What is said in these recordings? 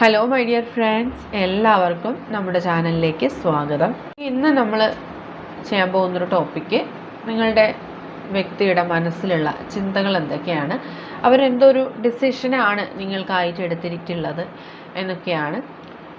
Hello my dear friends എല്ലാവർക്കും നമ്മുടെ ചാനലിലേക്ക് സ്വാഗതം. ഇന്ന് നമ്മൾ ചെയ്യാൻ പോകുന്നൊരു ടോപ്പിക്ക് നിങ്ങളുടെ വ്യക്തിയുടെ മനസ്സിലുള്ള ചിന്തകൾ എന്തൊക്കെയാണ്? അവരെന്തോ ഒരു ഡിസിഷനാണ് നിങ്ങൾക്കായിട്ട് എടുത്തിട്ടുള്ളത് എന്നൊക്കെയാണ്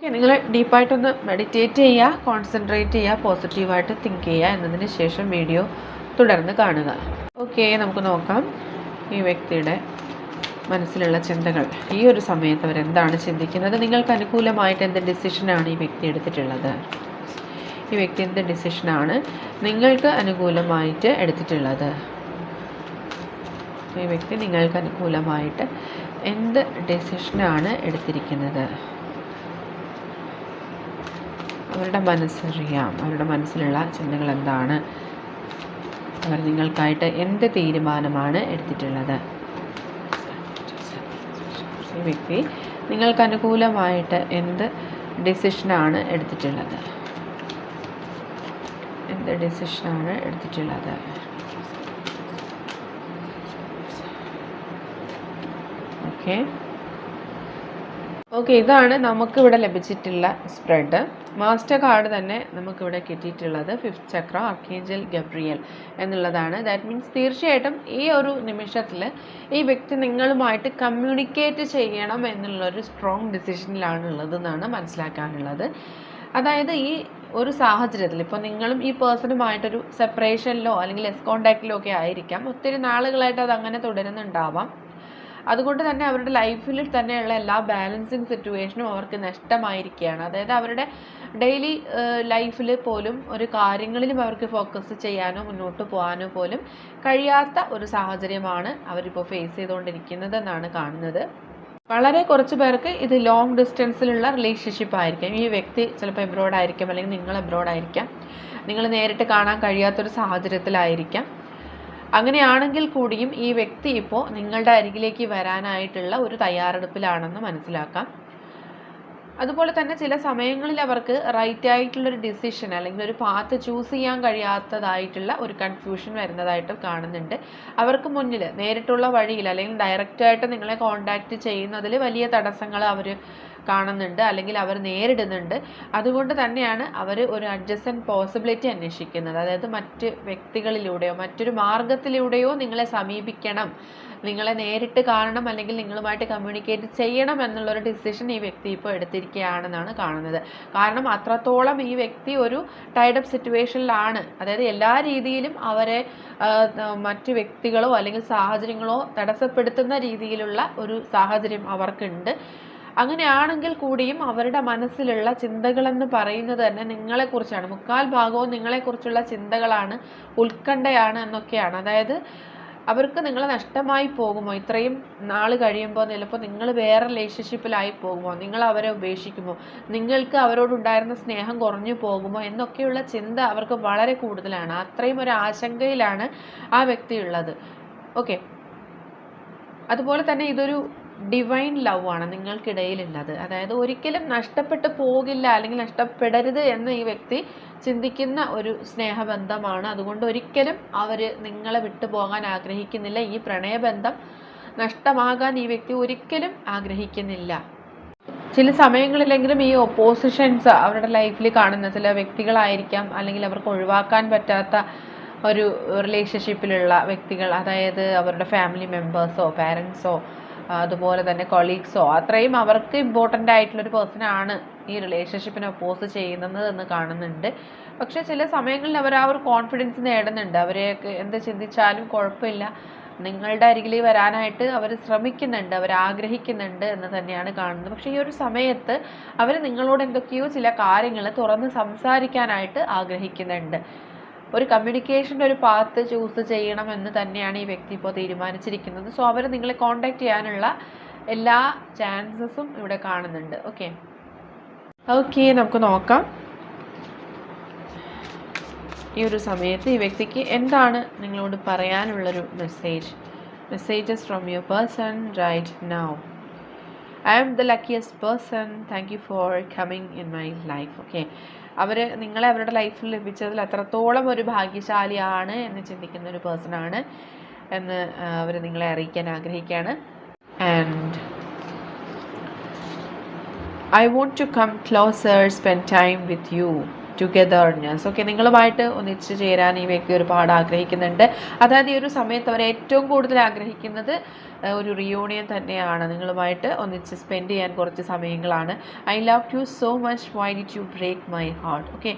ഓക്കെ നിങ്ങൾ ഡീപ്പായിട്ടൊന്ന് മെഡിറ്റേറ്റ് ചെയ്യുക കോൺസെൻട്രേറ്റ് ചെയ്യുക പോസിറ്റീവായിട്ട് തിങ്ക് ചെയ്യുക എന്നതിന് ശേഷം വീഡിയോ തുടർന്ന് കാണുക. ഓക്കെ നമുക്ക് നോക്കാം. ഈ വ്യക്തിയുടെ മനസ്സിലുള്ള ചിന്തകൾ. ഈ ഒരു സമയത്ത് അവരെന്താണ് ചിന്തിക്കുന്നത്? നിങ്ങൾക്ക് അനുകൂലമായിട്ട് എന്ത് ഡിസിഷനാണ് ഈ വ്യക്തി എടുത്തിട്ടുള്ളത്? ഈ വ്യക്തി എന്ത് ഡിസിഷനാണ് നിങ്ങൾക്ക് അനുകൂലമായിട്ട് എടുത്തിട്ടുള്ളത്? ഈ വ്യക്തി നിങ്ങൾക്ക് അനുകൂലമായിട്ട് എന്ത് ഡിസിഷനാണ് എടുത്തിരിക്കുന്നത്? അവരുടെ മനസ്സറിയാം. അവരുടെ മനസ്സിലുള്ള ചിന്തകൾ എന്താണ് അവർ നിങ്ങൾക്കായിട്ട് എന്ത് തീരുമാനമാണ് എടുത്തിട്ടുള്ളത്? ഈ വ്യക്തി നിങ്ങൾക്ക് അനുകൂലമായിട്ട് എന്ത് ഡിസിഷനാണ് എടുത്തിട്ടുള്ളത്? എന്ത് ഡിസിഷനാണ് എടുത്തിട്ടുള്ളത്? ഓക്കെ. ഓക്കെ ഇതാണ് നമുക്കിവിടെ ലഭിച്ചിട്ടുള്ള സ്പ്രെഡ്. മാസ്റ്റർ കാർഡ് തന്നെ നമുക്കിവിടെ കിട്ടിയിട്ടുള്ളത് ഫിഫ്ത്ത് ചക്ര അർക്കേഞ്ചൽ ഗബ്രിയൽ എന്നുള്ളതാണ്. ദാറ്റ് മീൻസ് തീർച്ചയായിട്ടും ഈ ഒരു നിമിഷത്തിൽ ഈ വ്യക്തി നിങ്ങളുമായിട്ട് കമ്മ്യൂണിക്കേറ്റ് ചെയ്യണം എന്നുള്ളൊരു സ്ട്രോങ് ഡിസിഷനിലാണ് ഉള്ളത് എന്നാണ് മനസ്സിലാക്കാനുള്ളത്. അതായത് ഈ ഒരു സാഹചര്യത്തിൽ ഇപ്പോൾ നിങ്ങളും ഈ പേഴ്സണുമായിട്ടൊരു സെപ്പറേഷനിലോ അല്ലെങ്കിൽ എസ് കോണ്ടാക്റ്റിലോ ഒക്കെ ആയിരിക്കാം. ഒത്തിരി നാളുകളായിട്ട് അത് അങ്ങനെ തുടരുന്നുണ്ടാവാം. അതുകൊണ്ട് തന്നെ അവരുടെ ലൈഫിൽ തന്നെയുള്ള എല്ലാ ബാലൻസിങ് സിറ്റുവേഷനും അവർക്ക് നഷ്ടമായിരിക്കുകയാണ്. അതായത് അവരുടെ ഡെയിലി ലൈഫിൽ പോലും ഒരു കാര്യങ്ങളിലും അവർക്ക് ഫോക്കസ് ചെയ്യാനോ മുന്നോട്ട് പോകാനോ പോലും കഴിയാത്ത ഒരു സാഹചര്യമാണ് അവരിപ്പോൾ ഫേസ് ചെയ്തുകൊണ്ടിരിക്കുന്നത് എന്നാണ് കാണുന്നത്. വളരെ കുറച്ച് പേർക്ക് ഇത് ലോങ് ഡിസ്റ്റൻസിലുള്ള റിലേഷൻഷിപ്പ് ആയിരിക്കാം. ഈ വ്യക്തി ചിലപ്പോൾ എബ്രോഡ് ആയിരിക്കാം അല്ലെങ്കിൽ നിങ്ങൾ എബ്രോഡ് ആയിരിക്കാം. നിങ്ങൾ നേരിട്ട് കാണാൻ കഴിയാത്തൊരു സാഹചര്യത്തിലായിരിക്കാം. അങ്ങനെയാണെങ്കിൽ കൂടിയും ഈ വ്യക്തി ഇപ്പോൾ നിങ്ങളുടെ അരികിലേക്ക് വരാനായിട്ടുള്ള ഒരു തയ്യാറെടുപ്പിലാണെന്ന് മനസ്സിലാക്കാം. അതുപോലെ തന്നെ ചില സമയങ്ങളിൽ അവർക്ക് റൈറ്റ് ആയിട്ടുള്ളൊരു ഡിസിഷൻ അല്ലെങ്കിൽ ഒരു പാത്ത് ചൂസ് ചെയ്യാൻ കഴിയാത്തതായിട്ടുള്ള ഒരു കൺഫ്യൂഷൻ വരുന്നതായിട്ട് കാണുന്നുണ്ട്. അവർക്ക് മുന്നിൽ നേരിട്ടുള്ള വഴിയിൽ അല്ലെങ്കിൽ ഡയറക്റ്റായിട്ട് നിങ്ങളെ കോണ്ടാക്റ്റ് ചെയ്യുന്നതിൽ വലിയ തടസ്സങ്ങൾ അവർ കാണുന്നുണ്ട് അല്ലെങ്കിൽ അവർ നേരിടുന്നുണ്ട്. അതുകൊണ്ട് തന്നെയാണ് അവർ ഒരു അഡ്ജസ്റ്റന്റ് പോസിബിലിറ്റി അന്വേഷിക്കുന്നത്. അതായത് മറ്റ് വ്യക്തികളിലൂടെയോ മറ്റൊരു മാർഗത്തിലൂടെയോ നിങ്ങളെ സമീപിക്കണം. നിങ്ങളെ നേരിട്ട് കാണണം അല്ലെങ്കിൽ നിങ്ങളുമായിട്ട് കമ്മ്യൂണിക്കേറ്റ് ചെയ്യണം എന്നുള്ളൊരു ഡിസിഷൻ ഈ വ്യക്തി ഇപ്പോൾ എടുത്തിരിക്കുകയാണെന്നാണ് കാണുന്നത്. കാരണം അത്രത്തോളം ഈ വ്യക്തി ഒരു ടൈഡപ്പ് സിറ്റുവേഷനിലാണ് അതായത് എല്ലാ രീതിയിലും അവരെ മറ്റ് വ്യക്തികളോ അല്ലെങ്കിൽ സാഹചര്യങ്ങളോ തടസ്സപ്പെടുത്തുന്ന രീതിയിലുള്ള ഒരു സാഹചര്യം അവർക്കുണ്ട്. അങ്ങനെയാണെങ്കിൽ കൂടിയും അവരുടെ മനസ്സിലുള്ള ചിന്തകളെന്ന് പറയുന്നത് തന്നെ നിങ്ങളെക്കുറിച്ചാണ്. മുക്കാൽ ഭാഗവും നിങ്ങളെക്കുറിച്ചുള്ള ചിന്തകളാണ് ഉത്കണ്ഠയാണ് എന്നൊക്കെയാണ്. അതായത് അവർക്ക് നിങ്ങളെ നഷ്ടമായി പോകുമോ? ഇത്രയും നാൾ കഴിയുമ്പോൾ ചിലപ്പോൾ നിങ്ങൾ വേറെ റിലേഷൻഷിപ്പിലായി പോകുമോ? നിങ്ങൾ അവരെ ഉപേക്ഷിക്കുമോ? നിങ്ങൾക്ക് അവരോടുണ്ടായിരുന്ന സ്നേഹം കുറഞ്ഞു പോകുമോ? എന്നൊക്കെയുള്ള ചിന്ത അവർക്ക് വളരെ കൂടുതലാണ്. അത്രയും ഒരു ആശങ്കയിലാണ് ആ വ്യക്തി ഉള്ളത്. ഓക്കെ അതുപോലെ തന്നെ ഇതൊരു ഡിവൈൻ ലവ് ആണ് നിങ്ങൾക്കിടയിലുള്ളത്. അതായത് ഒരിക്കലും നഷ്ടപ്പെട്ടു പോകില്ല അല്ലെങ്കിൽ നഷ്ടപ്പെടരുത് എന്ന് ഈ വ്യക്തി ചിന്തിക്കുന്ന ഒരു സ്നേഹബന്ധമാണ്. അതുകൊണ്ട് ഒരിക്കലും അവർ നിങ്ങളെ വിട്ടുപോകാൻ ആഗ്രഹിക്കുന്നില്ല. ഈ പ്രണയബന്ധം നഷ്ടമാകാൻ ഈ വ്യക്തി ഒരിക്കലും ആഗ്രഹിക്കുന്നില്ല. ചില സമയങ്ങളിലെങ്കിലും ഈ ഒപ്പോസിഷൻസ് അവരുടെ ലൈഫിൽ കാണുന്ന ചില വ്യക്തികളായിരിക്കാം. അല്ലെങ്കിൽ അവർക്ക് ഒഴിവാക്കാൻ പറ്റാത്ത ഒരു റിലേഷൻഷിപ്പിലുള്ള വ്യക്തികൾ. അതായത് അവരുടെ ഫാമിലി മെമ്പേഴ്സോ പാരൻസോ അതുപോലെ തന്നെ കൊളീഗ്സോ അത്രയും അവർക്ക് ഇമ്പോർട്ടന്റ് ആയിട്ടുള്ളൊരു പേഴ്സൺ ആണ് ഈ റിലേഷൻഷിപ്പിനെ ഒപ്പോസ് ചെയ്യുന്നത് എന്ന് കാണുന്നുണ്ട്. പക്ഷേ ചില സമയങ്ങളിൽ അവർ ആ ഒരു കോൺഫിഡൻസ് നേടുന്നുണ്ട്. അവരെയൊക്കെ എന്ത് ചിന്തിച്ചാലും കുഴപ്പമില്ല. നിങ്ങളുടെ അരികിൽ വരാനായിട്ട് അവർ ശ്രമിക്കുന്നുണ്ട്. അവർ ആഗ്രഹിക്കുന്നുണ്ട് എന്ന് തന്നെയാണ് കാണുന്നത്. പക്ഷേ ഈ ഒരു സമയത്ത് അവർ നിങ്ങളോട് എന്തൊക്കെയോ ചില കാര്യങ്ങൾ തുറന്ന് സംസാരിക്കാനായിട്ട് ആഗ്രഹിക്കുന്നുണ്ട്. ഒരു കമ്മ്യൂണിക്കേഷന്റെ ഒരു പാത്ത് ചൂസ് ചെയ്യണമെന്ന് തന്നെയാണ് ഈ വ്യക്തി ഇപ്പോൾ തീരുമാനിച്ചിരിക്കുന്നത്. സോ അവർ നിങ്ങളെ കോണ്ടാക്ട് ചെയ്യാനുള്ള എല്ലാ ചാൻസസും ഇവിടെ കാണുന്നുണ്ട്. ഓക്കെ ഓക്കെ നമുക്ക് നോക്കാം. ഈ ഒരു സമയത്ത് ഈ വ്യക്തിക്ക് എന്താണ് നിങ്ങളോട് പറയാനുള്ളൊരു message messages from your person right now I am the luckiest person thank you for coming in my life okay അവർ നിങ്ങളെ അവരുടെ ലൈഫിൽ ലഭിച്ചതിൽ അത്രത്തോളം ഒരു ഭാഗ്യശാലിയാണ് എന്ന് ചിന്തിക്കുന്ന ഒരു പേഴ്സണാണ് എന്ന് അവർ നിങ്ങളെ അറിയിക്കാൻ ആഗ്രഹിക്കുകയാണ്. And I want to come closer spend time with you togetherness okay നിങ്ങളുമായിട്ട് ഒന്നിച്ച് ചേരാൻ ഈ വ്യക്തി ഒരുപാട് ആഗ്രഹിക്കുന്നുണ്ട്. അതായത് ഈ ഒരു സമയത്ത് അവർ ഏറ്റവും കൂടുതൽ ആഗ്രഹിക്കുന്നത് ഒരു റിയൂണിയൻ തന്നെയാണ്. നിങ്ങളുമായിട്ട് ഒന്നിച്ച് സ്പെൻഡ് ചെയ്യാൻ കുറച്ച് സമയങ്ങളാണ്. I love you so much why did you break my heart okay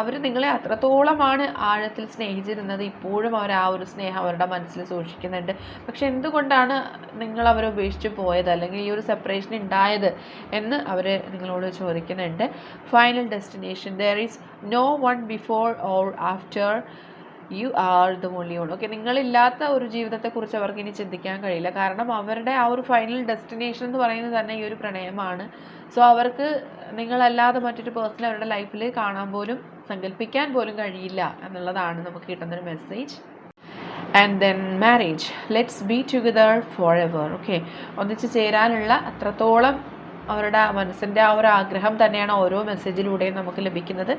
അവർ നിങ്ങളെ അത്രത്തോളമാണ് ആഴത്തിൽ സ്നേഹിച്ചിരുന്നത്. ഇപ്പോഴും അവർ ആ ഒരു സ്നേഹം അവരുടെ മനസ്സിൽ സൂക്ഷിക്കുന്നുണ്ട്. പക്ഷെ എന്തുകൊണ്ടാണ് നിങ്ങൾ അവരെ ഉപേക്ഷിച്ച് പോയത്? അല്ലെങ്കിൽ ഈ ഒരു സെപ്പറേഷൻ ഉണ്ടായത് എന്ന് അവർ നിങ്ങളോട് ചോദിക്കുന്നുണ്ട്. Final destination there is no one before or after you are the only one okay നിങ്ങളില്ലാത്ത ഒരു ജീവിതത്തെക്കുറിച്ച് അവർക്ക് ഇനി ചിന്തിക്കാൻ കഴിയില്ല. കാരണം അവരുടെ ആ ഒരു ഫൈനൽ ഡെസ്റ്റിനേഷൻ എന്ന് പറയുന്നത് തന്നെ ഈ ഒരു പ്രണയമാണ്. സോ അവർക്ക് നിങ്ങളല്ലാതെ മറ്റൊരു പേഴ്സൺ അവരുടെ ലൈഫിൽ കാണാൻ പോലും സങ്കല്പിക്കാൻ പോലും കഴിയില്ല എന്നുള്ളതാണ് നമുക്ക് കിട്ടുന്നൊരു message and then marriage let's be together forever okay ഒന്നിച്ച് ചേരാനുള്ള അത്രത്തോളം അവരുടെ മനസ്സിന്റെ ആ ഒരു ആഗ്രഹം തന്നെയാണ് ഓരോ മെസ്സേജിലൂടെയും നമുക്ക് ലഭിക്കുന്നത്.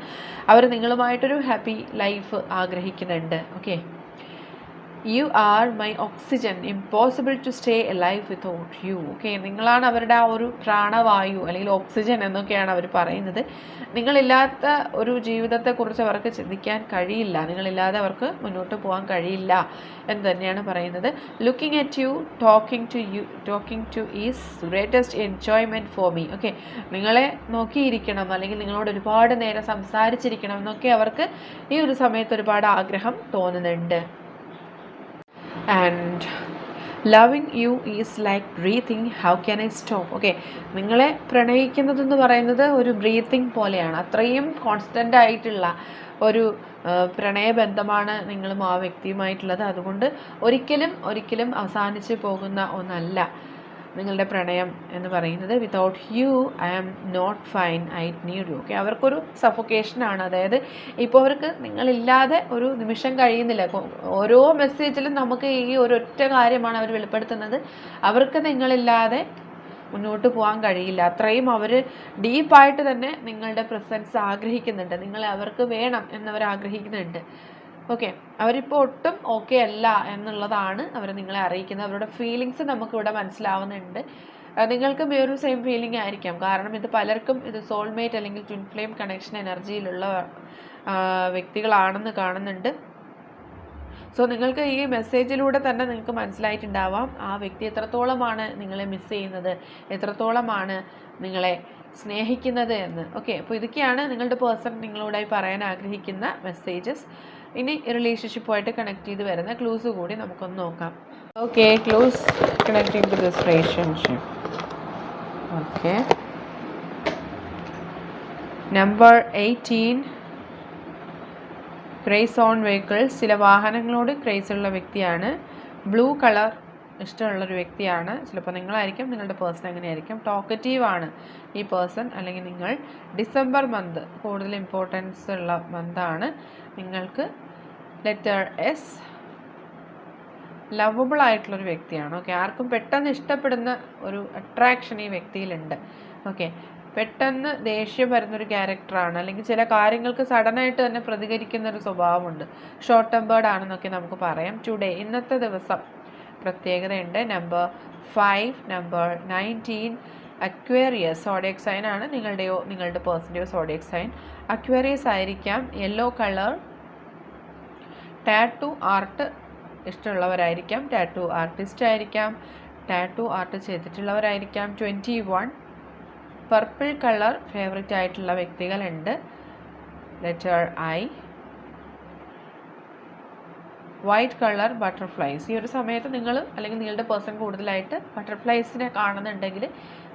അവർ നിങ്ങളുമായിട്ടൊരു ഹാപ്പി ലൈഫ് ആഗ്രഹിക്കുന്നുണ്ട്. Okay you are my oxygen impossible to stay a life without you okay നിങ്ങളാണ് അവരുടെ ആ ഒരു പ്രാണവായു അല്ലെങ്കിൽ ഓക്സിജൻ എന്നൊക്കെയാണ് അവർ പറയുന്നത്. നിങ്ങളില്ലാത്ത ഒരു ജീവിതത്തെക്കുറിച്ച് അവർക്ക് ചിന്തിക്കാൻ കഴിയില്ല. നിങ്ങളില്ലാതെ അവർക്ക് മുന്നോട്ട് പോകാൻ കഴിയില്ല എന്ന് തന്നെയാണ് പറയുന്നത്. Looking at you talking to you talking to is greatest enjoyment for me okay നിങ്ങളെ നോക്കിയിരിക്കണം അല്ലെങ്കിൽ നിങ്ങളോട് ഒരുപാട് നേരം സംസാരിച്ചിരിക്കണം എന്നൊക്കെ അവർക്ക് ഈ ഒരു സമയത്ത് ഒരുപാട് ആഗ്രഹം തോന്നുന്നുണ്ട്. And loving you is like breathing how can I stop okay നിങ്ങളെ പ്രണയിക്കുന്നതെന്ന് പറയുന്നത് ഒരു ബ്രീത്തിങ് പോലെയാണ്. അത്രയും കോൺസ്റ്റന്റ് ആയിട്ടുള്ള ഒരു പ്രണയബന്ധമാണ് നിങ്ങളും ആ വ്യക്തിയുമായിട്ടുള്ളത്. അതുകൊണ്ട് ഒരിക്കലും ഒരിക്കലും അവസാനിച്ച് പോകുന്ന ഒന്നല്ല. നിങ്ങളുടെ പ്രണയം എന്ന് പറയുന്നത് without you I am not fine I need you okay അവർക്കൊരു സഫൊക്കേഷനാണ് അതായത് ഇപ്പോൾ അവർക്ക് നിങ്ങളില്ലാതെ ഒരു നിമിഷം കഴിയുന്നില്ല. ഓരോ മെസ്സേജിലും നമുക്ക് ഈ ഒരൊറ്റ കാര്യമാണ് അവർ വെളിപ്പെടുത്തുന്നത്. അവർക്ക് നിങ്ങളില്ലാതെ മുന്നോട്ട് പോകാൻ കഴിയില്ല. അത്രയും അവർ ഡീപ്പായിട്ട് തന്നെ നിങ്ങളുടെ പ്രസൻസ് ആഗ്രഹിക്കുന്നുണ്ട്. നിങ്ങളെ അവർക്ക് വേണം എന്നവർ ആഗ്രഹിക്കുന്നുണ്ട്. ഓക്കെ അവരിപ്പോൾ ഒട്ടും ഓക്കെ അല്ല എന്നുള്ളതാണ് അവർ നിങ്ങളെ അറിയിക്കുന്നത്. അവരുടെ ഫീലിങ്സ് നമുക്കിവിടെ മനസ്സിലാവുന്നുണ്ട്. നിങ്ങൾക്കും ഈ ഒരു സെയിം ഫീലിംഗ് ആയിരിക്കാം. കാരണം ഇത് പലർക്കും ഇത് സോൾമേറ്റ് അല്ലെങ്കിൽ ട്വിൻ ഫ്ലെയിം കണക്ഷൻ എനർജിയിലുള്ള വ്യക്തികളാണെന്ന് കാണുന്നുണ്ട്. സോ നിങ്ങൾക്ക് ഈ മെസ്സേജിലൂടെ തന്നെ നിങ്ങൾക്ക് മനസ്സിലായിട്ടുണ്ടാവാം. ആ വ്യക്തി എത്രത്തോളമാണ് നിങ്ങളെ മിസ് ചെയ്യുന്നത്? എത്രത്തോളമാണ് നിങ്ങളെ സ്നേഹിക്കുന്നത് എന്ന്. ഓക്കെ അപ്പോൾ ഇതൊക്കെയാണ് നിങ്ങളുടെ പേഴ്സൺ നിങ്ങളോടായി പറയാൻ ആഗ്രഹിക്കുന്ന മെസ്സേജസ് ഇനി റിലേഷൻഷിപ്പുമായിട്ട് കണക്ട് ചെയ്ത് വരുന്ന ക്ലൂസ് കൂടി നമുക്കൊന്ന് നോക്കാം. Okay clues connect to this relationship okay number eighteen craze on vehicles ചില വാഹനങ്ങളോട് ക്രേസ് ഉള്ള വ്യക്തിയാണ്. ബ്ലൂ കളർ ഇഷ്ടമുള്ളൊരു വ്യക്തിയാണ്. ചിലപ്പോൾ നിങ്ങളായിരിക്കും നിങ്ങളുടെ പേഴ്സൺ എങ്ങനെയായിരിക്കും. ടോക്കറ്റീവ് ആണ് ഈ പേഴ്സൺ അല്ലെങ്കിൽ നിങ്ങൾ ഡിസംബർ മന്ത് കൂടുതൽ ഇമ്പോർട്ടൻസ് ഉള്ള മന്താണ്. നിങ്ങൾക്ക് ലെറ്റർ എസ് ലവബിൾ ആയിട്ടുള്ളൊരു വ്യക്തിയാണ്. ഓക്കെ ആർക്കും പെട്ടെന്ന് ഇഷ്ടപ്പെടുന്ന ഒരു അട്രാക്ഷൻ ഈ വ്യക്തിയിലുണ്ട്. ഓക്കെ പെട്ടെന്ന് ദേഷ്യം വരുന്നൊരു ക്യാരക്ടറാണ് അല്ലെങ്കിൽ ചില കാര്യങ്ങൾക്ക് സഡനായിട്ട് തന്നെ പ്രതികരിക്കുന്ന ഒരു സ്വഭാവമുണ്ട്. ഷോർട്ട് ടെമ്പേർഡ് ആണെന്നൊക്കെ നമുക്ക് പറയാം. ടുഡേ ഇന്നത്തെ ദിവസം പ്രത്യേകതയുണ്ട്. Number five number nineteen Aquarius zodiac sign ആണ് നിങ്ങളുടെയോ നിങ്ങളുടെ പേഴ്സന്റെയോ സോഡിയക് സൈൻ അക്വേറിയസ് ആയിരിക്കാം യെല്ലോ കളർ ടാറ്റു ആർട്ട് ഇഷ്ടമുള്ളവരായിരിക്കാം. ടാറ്റു ആർട്ടിസ്റ്റ് ആയിരിക്കാം. Tattoo art ചെയ്തിട്ടുള്ളവരായിരിക്കാം. Twenty one purple colour favourite ആയിട്ടുള്ള വ്യക്തികളുണ്ട്. Letter I white colour butterflies. ഈ ഒരു സമയത്ത് നിങ്ങൾ അല്ലെങ്കിൽ നിങ്ങളുടെ പേഴ്സൺ കൂടുതലായിട്ട് ബട്ടർഫ്ലൈസിനെ കാണുന്നുണ്ടെങ്കിൽ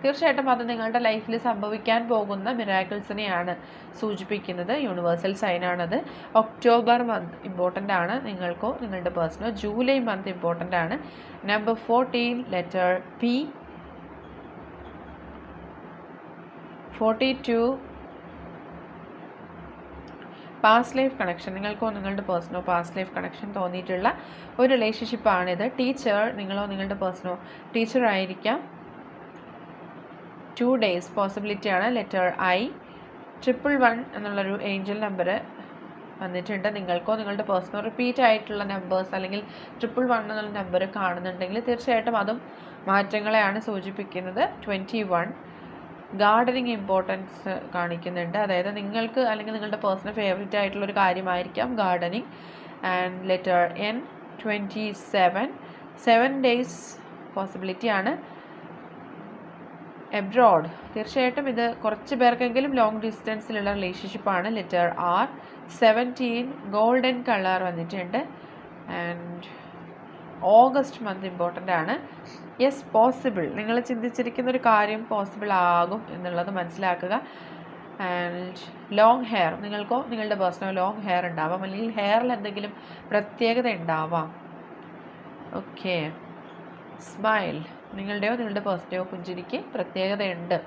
തീർച്ചയായിട്ടും അത് നിങ്ങളുടെ ലൈഫിൽ സംഭവിക്കാൻ പോകുന്ന മിറാക്കിൾസിനെയാണ് സൂചിപ്പിക്കുന്നത്. യൂണിവേഴ്സൽ സൈനാണത്. ഒക്ടോബർ മന്ത് ഇമ്പോർട്ടന്റ് ആണ്. നിങ്ങൾക്കോ നിങ്ങളുടെ പേഴ്സണോ ജൂലൈ മന്ത് ഇമ്പോർട്ടന്റ് ആണ്. Number fourteen letter P forty two past life connection നിങ്ങൾക്കോ നിങ്ങളുടെ പേഴ്സണോ പാസ്റ്റ് ലൈഫ് കണക്ഷൻ തോന്നിയിട്ടുള്ള ഒരു റിലേഷൻഷിപ്പാണിത് ടീച്ചർ നിങ്ങളോ നിങ്ങളുടെ പേഴ്സണോ ടീച്ചർ ആയിരിക്കാം. Two days possibility letter I triple one എന്നുള്ളൊരു ഏഞ്ചൽ നമ്പർ വന്നിട്ടുണ്ട്. നിങ്ങൾക്കോ നിങ്ങളുടെ പേഴ്സണൽ റിപ്പീറ്റ് ആയിട്ടുള്ള നമ്പേഴ്സ് അല്ലെങ്കിൽ ട്രിപ്പിൾ വൺ എന്നുള്ള നമ്പർ കാണുന്നുണ്ടെങ്കിൽ തീർച്ചയായിട്ടും അതും മാറ്റങ്ങളെയാണ് സൂചിപ്പിക്കുന്നത്. ട്വന്റി വൺ ഗാർഡനിങ് ഇമ്പോർട്ടൻസ് കാണിക്കുന്നുണ്ട്. അതായത് നിങ്ങൾക്ക് അല്ലെങ്കിൽ നിങ്ങളുടെ പേഴ്സണൽ ഫേവറേറ്റ് ആയിട്ടുള്ള ഒരു കാര്യമായിരിക്കാം gardening. And letter N twenty seven. Seven days possibility abroad. തീർച്ചയായിട്ടും ഇത് കുറച്ച് പേർക്കെങ്കിലും ലോങ് ഡിസ്റ്റൻസിലുള്ള റിലേഷൻഷിപ്പാണ് letter R seventeen. Golden colour വന്നിട്ടുണ്ട്. ആൻഡ് ഓഗസ്റ്റ് മന്ത് ഇമ്പോർട്ടന്റ് ആണ്. യെസ് പോസിബിൾ നിങ്ങൾ ചിന്തിച്ചിരിക്കുന്ന ഒരു കാര്യം പോസിബിൾ ആകും എന്നുള്ളത് മനസ്സിലാക്കുക. ആൻഡ് ലോങ് ഹെയർ നിങ്ങൾക്കോ നിങ്ങളുടെ പേഴ്സണോ ലോങ് ഹെയർ ഉണ്ടാവാം. അല്ലെങ്കിൽ ഹെയറിൽ എന്തെങ്കിലും പ്രത്യേകത ഉണ്ടാവാം. ഓക്കെ സ്മൈൽ നിങ്ങളുടെയോ നിങ്ങളുടെ പേഴ്സന്റെയോ പുഞ്ചിരിക്ക് പ്രത്യേകതയുണ്ട്.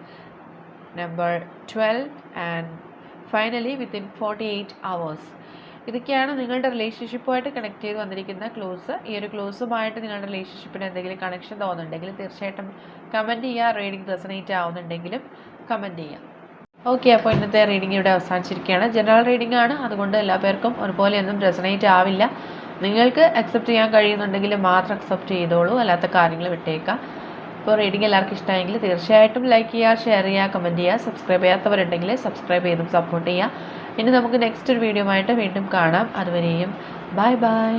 Number twelve and finally within forty eight hours ഇതൊക്കെയാണ് നിങ്ങളുടെ റിലേഷൻഷിപ്പുമായിട്ട് കണക്ട് ചെയ്ത് വന്നിരിക്കുന്ന ക്ലോസ് ഈ ഒരു ക്ലോസുമായിട്ട് നിങ്ങളുടെ റിലേഷൻഷിപ്പിന് എന്തെങ്കിലും കണക്ഷൻ തോന്നുന്നുണ്ടെങ്കിൽ തീർച്ചയായിട്ടും കമന്റ് ചെയ്യുക റീഡിംഗ് റെസനേറ്റ് ആവുന്നുണ്ടെങ്കിലും കമന്റ് ചെയ്യുക. ഓക്കെ അപ്പോൾ ഇന്നത്തെ റീഡിംഗ് ഇവിടെ അവസാനിച്ചിരിക്കുകയാണ്. ജനറൽ റീഡിംഗ് ആണ്. അതുകൊണ്ട് എല്ലാ പേർക്കും ഒരുപോലെ ഒന്നും റെസനേറ്റ് ആവില്ല. നിങ്ങൾക്ക് അക്സെപ്റ്റ് ചെയ്യാൻ കഴിയുന്നുണ്ടെങ്കിൽ മാത്രം അക്സെപ്റ്റ് ചെയ്തോളൂ. അല്ലാത്ത കാര്യങ്ങൾ വിട്ടേക്കാം ഇപ്പോൾ റീഡിംഗ് എല്ലാവർക്കും ഇഷ്ടമായെങ്കിൽ തീർച്ചയായിട്ടും ലൈക്ക് ചെയ്യുക ഷെയർ ചെയ്യുക കമന്റ് ചെയ്യുക സബ്സ്ക്രൈബ് ചെയ്യാത്തവരുണ്ടെങ്കിൽ സബ്സ്ക്രൈബ് ചെയ്തും സപ്പോർട്ട് ചെയ്യുക. ഇനി നമുക്ക് നെക്സ്റ്റ് ഒരു വീഡിയോ ആയിട്ട് വീണ്ടും കാണാം. അതുവരെയും ബൈ ബൈ